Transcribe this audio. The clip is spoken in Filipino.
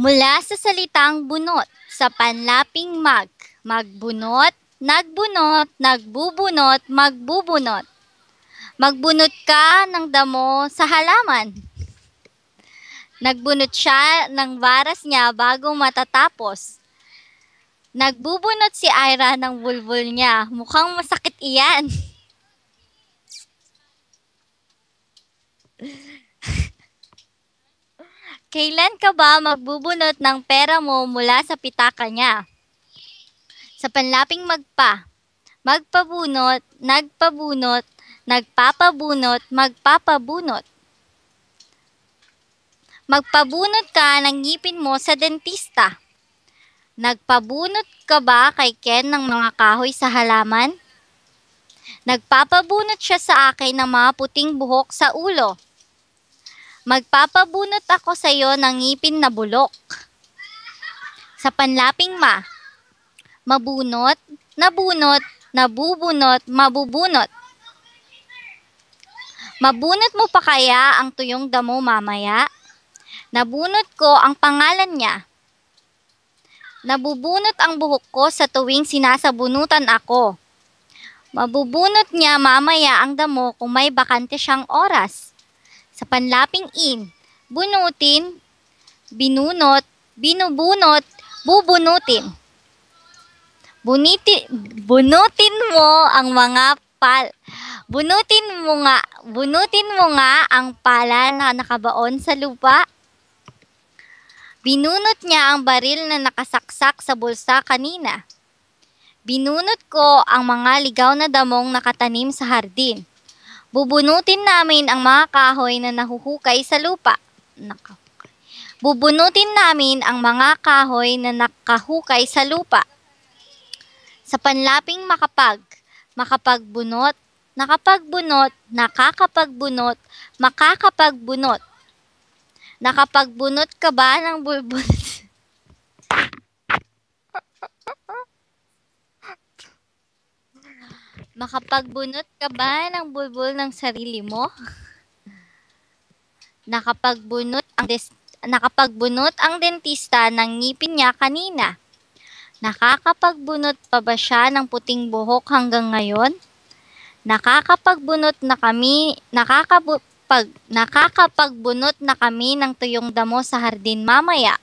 Mula sa salitang bunot, sa panlaping mag, magbunot, nagbunot, nagbubunot, magbubunot. Magbunot ka ng damo sa halaman. Nagbunot siya ng varas niya bago matatapos. Nagbubunot si Ira ng bulbul niya. Mukhang masakit iyan. Kailan ka ba magbubunot ng pera mo mula sa pitaka niya? Sa panlaping magpa. Magpabunot, nagpabunot, nagpapabunot, magpapabunot. Magpabunot ka ng ngipin mo sa dentista. Nagpabunot ka ba kay Ken ng mga kahoy sa halaman? Nagpapabunot siya sa akin ng mga puting buhok sa ulo. Magpapabunot ako sa iyo ng ngipin na bulok. Sa panlaping ma, mabunot, nabunot, nabubunot, mabubunot. Mabunot mo pa kaya ang tuyong damo mamaya? Nabunot ko ang pangalan niya. Nabubunot ang buhok ko sa tuwing sinasabunutan ako. Mabubunot niya mamaya ang damo kung may bakante siyang oras sa panlaping in, bunutin, binunot, binubunot, bubunutin. Buniti, bunutin mo ang mga pal. Bunutin mo nga, bunutin mo nga ang pala na nakabaon sa lupa. Binunot niya ang baril na nakasaksak sa bulsa kanina. Binunot ko ang mga ligaw na damong nakatanim sa hardin. Bubunutin namin ang mga kahoy na nahuhukay sa lupa. Nakahukay. Bubunutin namin ang mga kahoy na nakahukay sa lupa. Sa panlaping makapag, makapagbunot, nakapagbunot, nakakapagbunot, makakapagbunot. Nakapagbunot ka ba ng bulbul? Makapagbunot ka ba ng bulbul ng sarili mo? Nakapagbunot ang des- nakapagbunot ang dentista ng ngipin niya kanina. Nakakapagbunot pa ba siya ng puting buhok hanggang ngayon? Nakakapagbunot na kami, nakakapag, nakakapagbunot na kami ng tuyong damo sa hardin mamaya.